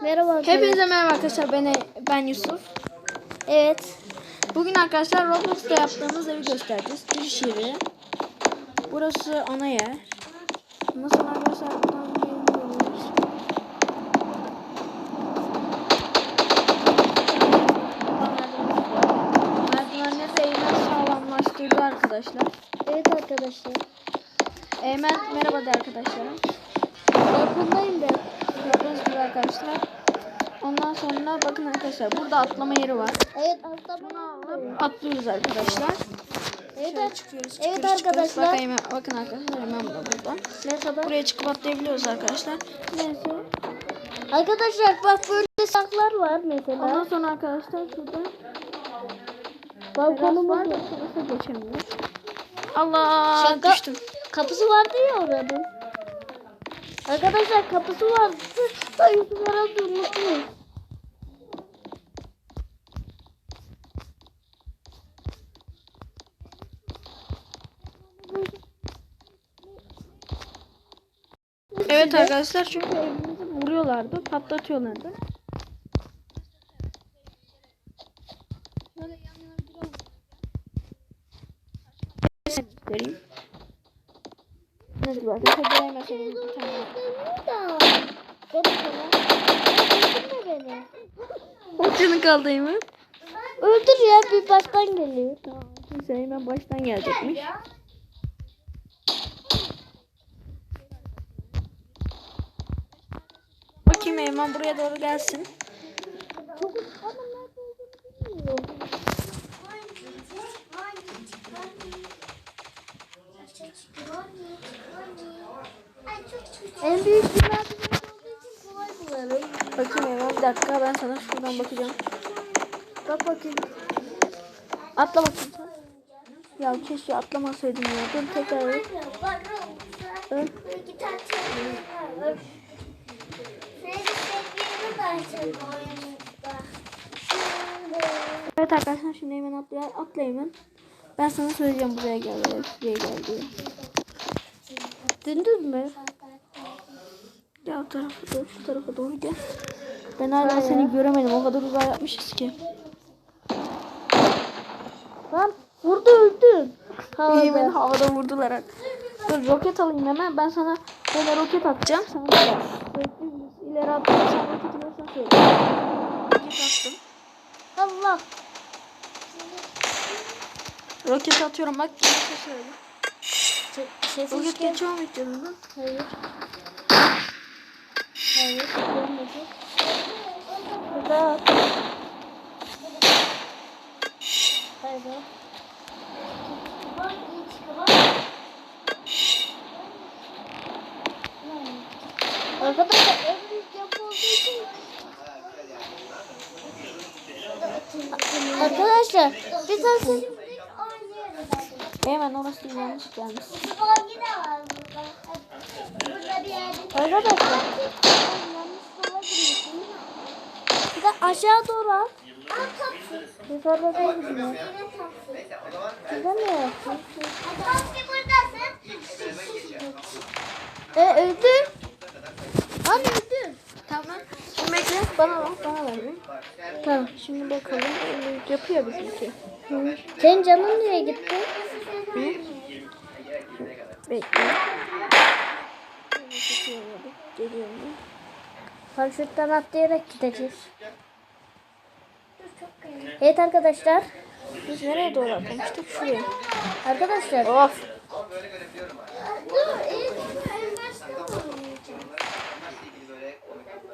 Merhaba arkadaşlar. Hepinize merhaba arkadaşlar. Ben, ben Yusuf. Evet. Bugün arkadaşlar Roblox'ta yaptığımız evi göstereceğiz. Giriş yeri. Burası ana yer. Nasıl arkadaşlar buradan geliyoruz. Merdivenleri de Eymen sağlamlaştırdı arkadaşlar. Evet arkadaşlar. Eymen merhaba de arkadaşlar. Balkondayım ben. Gördüğünüz gibi arkadaşlar. Ondan sonra bakın arkadaşlar burada atlama yeri var. Evet atlama. Atlıyoruz arkadaşlar. Evet, Şöyle çıkıyoruz, evet çıkıyoruz, arkadaşlar. çıkıyoruz. Bakın, hemen, bakın arkadaşlar hemen burada burada. Merhaba. Buraya çıkıp atlayabiliyoruz arkadaşlar. Neyse. Arkadaşlar bak böyle saklar var Ondan mesela. sonra arkadaşlar şurada Balkonumuz var. Burası geçemiyoruz. Allah Şaka. düştüm. Kapısı vardı ya oranın. Arkadaşlar kapısı vardı. Yusuf herhalde unutmuş. Evet arkadaşlar çünkü evimizi vuruyorlardı, patlatıyorlardı. Göstereyim. Nasıl bak? Mesela buraya mesela bir tane canı kaldı mı? Öldür ya bir baştan geliyor. Tamam. Neyse hemen baştan gelecekmiş. Bakayım hemen buraya doğru gelsin. En büyük için kolay bularım. Bakayım hemen bir dakika ben sana şuradan bakacağım. Bak bakayım. Atla bakayım sen. Ya keşke atlamasaydım ya. Dur tekrar. Dur. Evet arkadaşlar şimdi hemen atla, atla hemen. Ben sana söyleyeceğim buraya gel, buraya gel diye. Dündür mü? Tarafa doğru, şu tarafa doğru gel. Ben hala seni göremedim. O kadar uzağa yapmışız ki. Lan burada öldüm. Havada. havada vurdular. Dur roket alayım hemen. Ben sana böyle roket atacağım. Gel. Bekle, İleri atacağım. Sen roketi nasıl söyle. Roket attım. Allah. Roket atıyorum bak. Kimse söyle. Sesi Roket geçiyor mu yanından? Hayır. Hayır. Görmedi. Burada. Hayır. Arkadaşlar en büyük yapı olduğu için Arkadaşlar bir tanesi Hemen orası yanlış gelmiş. Arkadaşlar bir de aşağı doğru al. Yukarıda değil mi? Güzel mi yaptın? E öldüm. Lan öldüm. Tamam. Şimdi bekle. Bana bak. Bana ver bir. Tamam. Şimdi bakalım. Yapıyor bizimki. Hı. Senin canın nereye gitti? Hı? Bekle. Geliyorum. Paraşütten atlayarak gideceğiz. Evet arkadaşlar. Biz nereye doğru atlamıştık? Şuraya. Arkadaşlar. Of.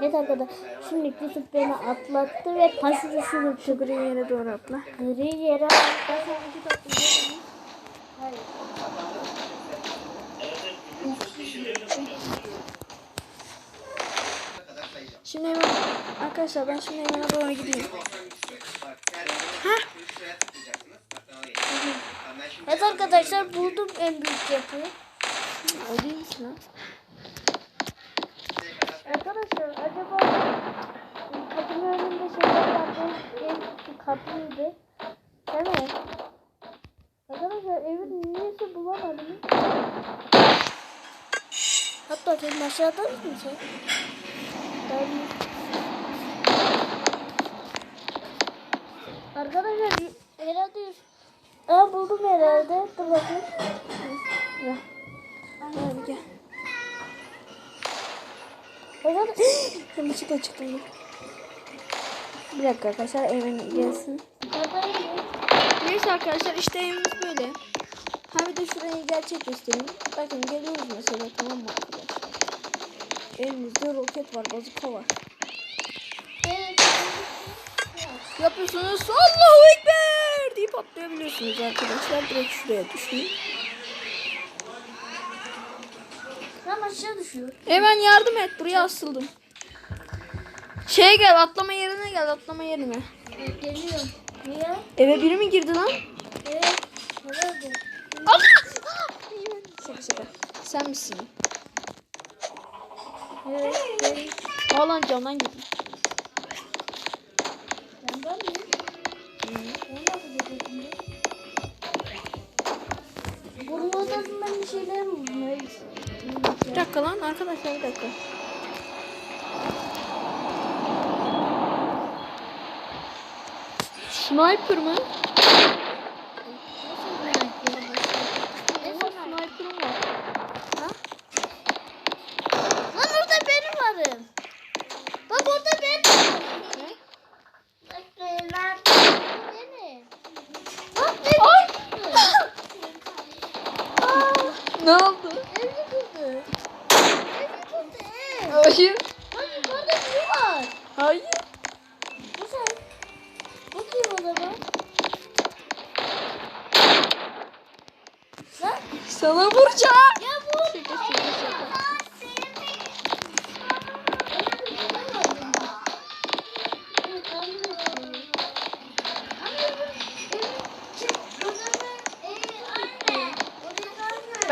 Evet arkadaşlar. Şimdi Yusuf beni atlattı ve paraşütü şurada Gri yere doğru atla. gri yere Hayır. Şimdi hemen arkadaşlar ben şimdi hemen doğru gideyim. Hah. Evet arkadaşlar buldum en büyük yapıyı. O değil lan? Arkadaşlar acaba kapının önünde şeyler vardı. Kapıydı. Değil mi? Arkadaşlar evin niyeyse bulamadım. Hatta sen aşağıda mısın sen? Ben... Arkadaşlar herhalde ben buldum herhalde. Dur bakayım. Gel. Hadi gel. Herhalde yanlışlıkla çıktım. Bir dakika arkadaşlar evin gelsin. Neyse arkadaşlar işte evimiz böyle. Ha bir de şurayı gerçek göstereyim. Bakın geliyoruz mesela tamam mı arkadaşlar? Elimizde roket var, bazuka var. Yapıyorsunuz Allahu Ekber deyip atlayabiliyorsunuz arkadaşlar. Direkt şuraya düşün. Tam aşağı düşüyor. Hemen yardım et buraya asıldım. Şeye gel atlama yerine gel atlama yerine. Evet, geliyorum. Niye? Eve biri mi girdi lan? Evet. Herhalde. Allah! Şaka şaka. Sen misin? Evet. Ben, Aa lan camdan Bunun odasından bir şeyler mi bulmayı Bir dakika lan arkadaşlar bir dakika. Sniper mı? Evet sniper'ım var. Lan orada benim varım. Bak orada benim varım. Ne? Bak benim. Benim. Bak benim. Ay! Aa, Ne oldu? ev yıkıldı. Ev yıkıldı ev. Hayır. Bak yukarıda biri var. Hayır. Bu sen. O zaman? Lan. Sana vuracağım. Ya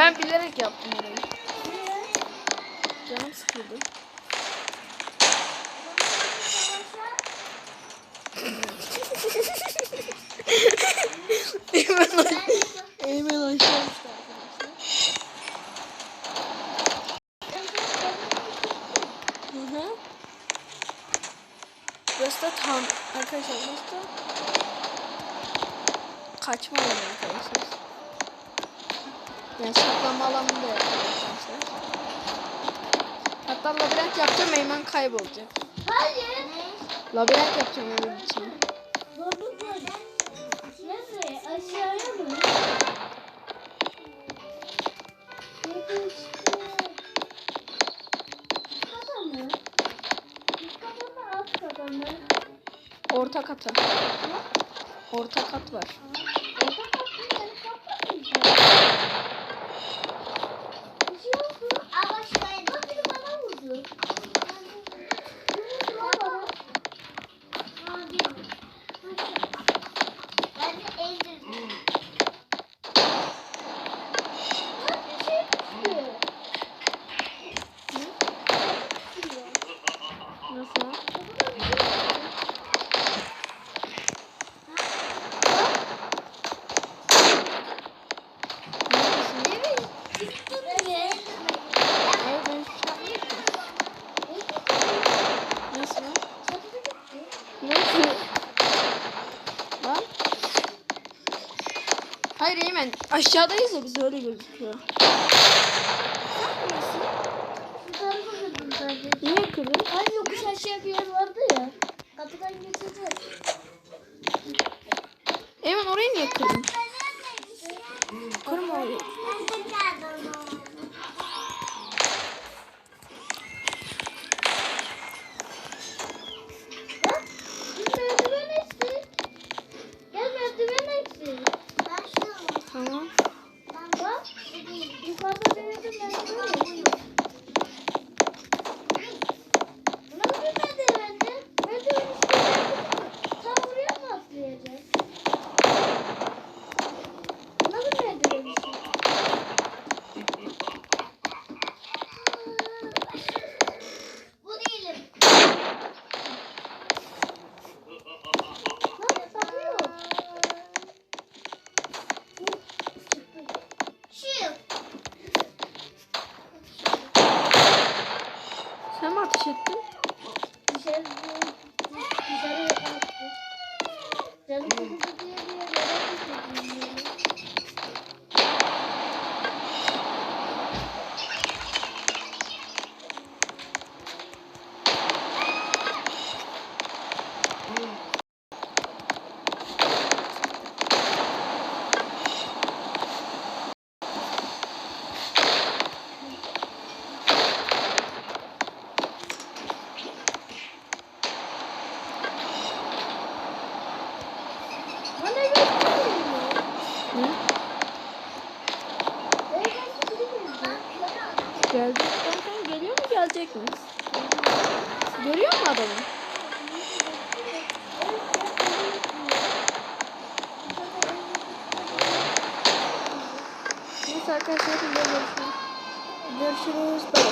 Ben bilerek yaptım orayı. Canım sıkıldı. Hemen aşağı. Hemen aşağı. Burası da tam arkadaşlar burası da kaçma arkadaşlar. Yani saklanma alanı da arkadaşlar. Hatta labirent yapacağım hemen kaybolacak. Hayır. Labirent yapacağım? Aşağıya alt kata mı? Orta katı. Orta kat var. Orta kat mı? Yani kat mı? Bir şey oldu. Ama şuraya bak biri bana vurdu. Kim vurdu lan bana? Ben de eğdirdim. Lan bir şey düştü. Nasıl? Evet, çıktı bile. Hayır ben hiç yapmadım ki. Nasıl? lan? Nasıl? Lan? Hayır Eymen aşağıdayız ya biz öyle gözüküyor. Niye kırdın? Hani yokuş aşağı bir yer vardı ya. Kapıdan geçeceğiz. Eymen orayı niye kırdın? çıktı? Dışarı dışarı yaptı. Canım mu gelecek mi? Görüyor mu adamı? Neyse arkadaşlar görüşürüz. Görüşürüz.